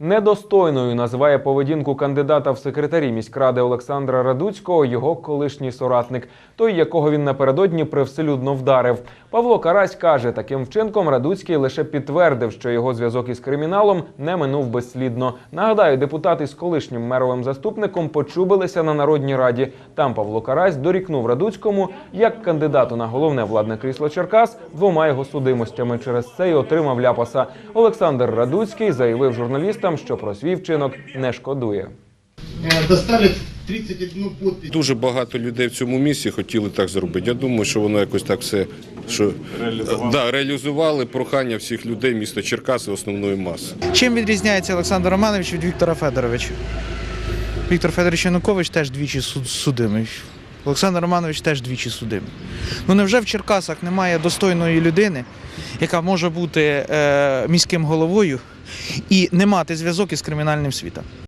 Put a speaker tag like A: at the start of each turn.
A: Недостойною називає поведінку кандидата в секретарі міськради Олександра Радуцького його колишній соратник, той, якого він напередодні привселюдно вдарив. Павло Карась каже, таким вчинком Радуцький лише підтвердив, що його зв'язок із криміналом не минув безслідно. Нагадаю, депутати з колишнім меровим заступником почубилися на народній раді. Там Павло Карась дорікнув Радуцькому як кандидату на головне владне крісло Черкас двома його судимостями. Через це й отримав ляпаса. Олександр Радуцький заявив журналістам, що про свій вчинок не шкодує.
B: Э, достали 31 подпись.
C: Дуже багато людей в цьому місці хотіли так зробити. Я думаю, що воно якось так все що реалізували, да, реалізували прохання всіх людей міста Черкаси основної маси.
D: Чим відрізняється Олександр Романович від Віктора Федоровича? Віктор Федорович Янукович теж двічі суд- судимий. Олександр Романович теж двічі судимий. Ну невже в Черкасах немає достойної людини, яка може бути е, міським головою і не мати зв'язок із кримінальним світом?